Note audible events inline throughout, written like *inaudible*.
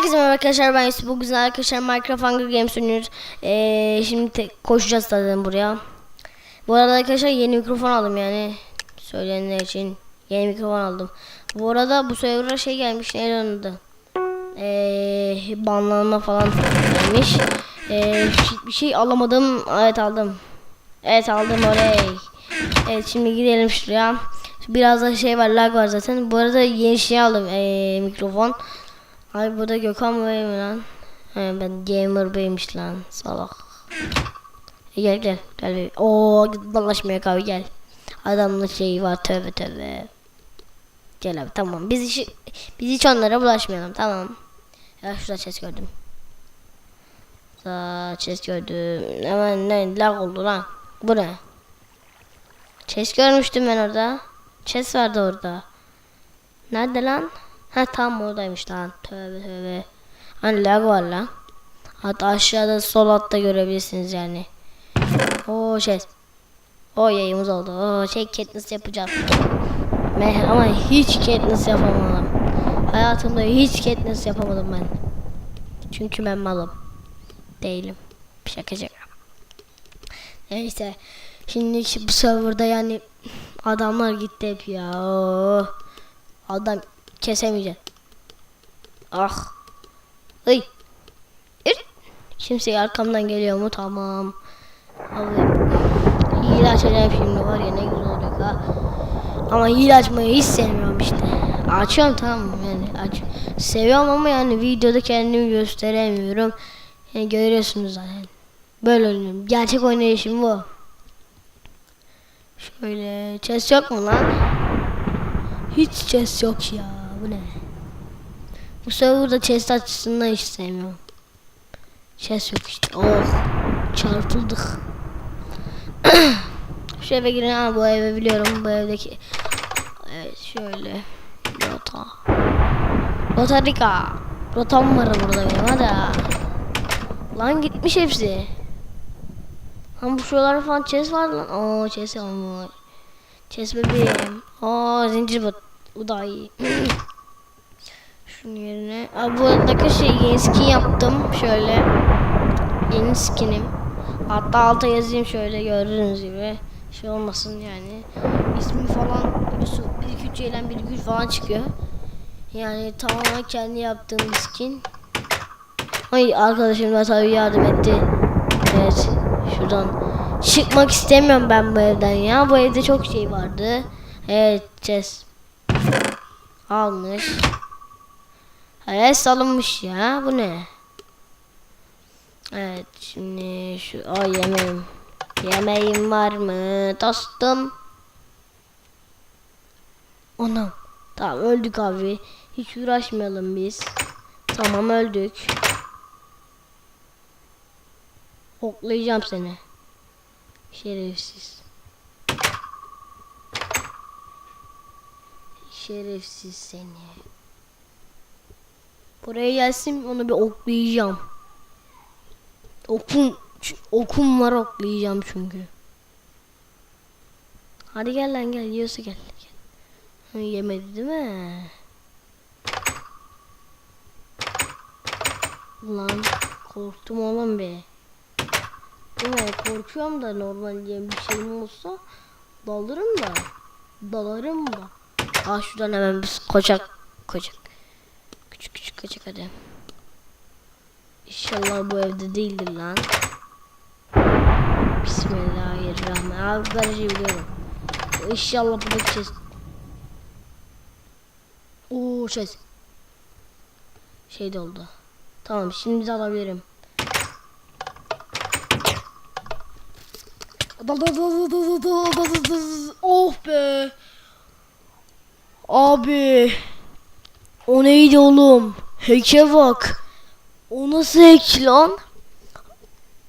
Herkese merhaba arkadaşlar ben Yusuf. Bugün arkadaşlar Minecraft Hunger Games oynuyoruz. Ee, Şimdi koşacağız zaten buraya. Bu arada arkadaşlar yeni mikrofon aldım yani. Söyleyenler için yeni mikrofon aldım. Bu arada bu server'a şey gelmiş onun adı? Ee, Banlanma falan gelmiş. Ee, bir şey alamadım evet aldım. Evet aldım oraya Evet şimdi gidelim şuraya. Biraz da şey var lag var zaten. Bu arada yeni şey aldım ee, mikrofon Ay burada Gökhan Bey mi lan? He, ben Gamer Bey'miş lan salak. E, gel gel gel. Oo dalaşmaya abi gel. Adamın şeyi var tövbe tövbe. Gel abi tamam biz hiç, biz hiç onlara bulaşmayalım tamam. Ya şurada ses gördüm. Şurada ses gördüm. Hemen ne lag oldu lan. Bu ne? Chest görmüştüm ben orada. Chest vardı orada. Nerede lan? Ha tam oradaymış lan. Tövbe tövbe. Hani lag var lan. Hatta aşağıda sol altta görebilirsiniz yani. O şey. O yayımız oldu. O şey Katniss yapacağız. Ben ama hiç Katniss yapamadım. Hayatımda hiç Katniss yapamadım ben. Çünkü ben malım. Değilim. Şaka şaka. Neyse. Şimdi bu serverda yani adamlar gitti hep ya. Adam kesemeyecek. Ah. Ay. Kimse arkamdan geliyor mu? Tamam. Abi. Hile açacağım şimdi var ya ne güzel olacak ha. Ama hile açmayı hiç sevmiyorum işte. Açıyorum tamam yani aç. Seviyorum ama yani videoda kendimi gösteremiyorum. Yani görüyorsunuz zaten. Böyle oynuyorum. Gerçek oynayışım bu. Şöyle chest yok mu lan? Hiç chest yok ya. Bu ne? Bu serverda chest açısından hiç sevmiyorum. Chest yok işte. Oh. Çarpıldık. *clears throat* Şu eve girin ha bu eve biliyorum bu evdeki. Evet şöyle. Rota. Rota Rica. Rotam var burada benim hadi. ha. Lan gitmiş hepsi. Lan bu şuralarda falan chest var lan. Oo chest olmuş. Chest bebeğim. Oo zincir bu. Bu da iyi. *clears throat* Şunun yerine. Aa, bu aradaki şey yeni skin yaptım. Şöyle. Yeni skinim. Hatta alta yazayım şöyle gördüğünüz gibi. Şey olmasın yani. İsmi falan Yusuf 1 2 3 1 2 3 falan çıkıyor. Yani tamamen kendi yaptığım skin. Ay arkadaşım da tabii yardım etti. Evet. Şuradan çıkmak istemiyorum ben bu evden ya. Bu evde çok şey vardı. Evet chest. Almış. Evet salınmış ya. Bu ne? Evet şimdi şu o yemeğim. Yemeğim var mı dostum? Anam. Tamam öldük abi. Hiç uğraşmayalım biz. Tamam öldük. Oklayacağım seni. Şerefsiz. Şerefsiz seni. Buraya gelsin onu bir oklayacağım. Okum okum var oklayacağım çünkü. Hadi gel lan gel yiyorsa gel. gel. Yemedi değil mi? Lan korktum oğlum be. Değil mi? Korkuyorum da normal diye bir şeyim olsa dalarım da. Dalarım da. Ah şuradan hemen bir koçak koçak. Küçük küçük koçak hadi. İnşallah bu evde değildir lan. Bismillahirrahmanirrahim. Abi garajı biliyorum. İnşallah burada gideceğiz. Oo şey. Şey de oldu. Tamam şimdi de alabilirim. Oh be. Abi. O neydi oğlum? Heke bak. O nasıl hack lan?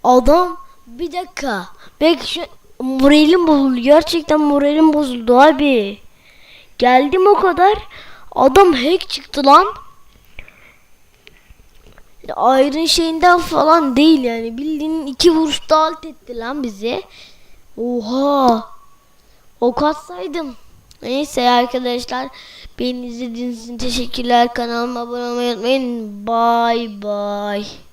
Adam bir dakika. Belki şu moralim bozuldu. Gerçekten moralim bozuldu abi. Geldim o kadar. Adam hack çıktı lan. Ayrın şeyinden falan değil yani. Bildiğin iki vuruşta alt etti lan bizi. Oha. Ok atsaydım. Neyse arkadaşlar. Beni izlediğiniz için teşekkürler. Kanalıma abone olmayı unutmayın. Bye bye.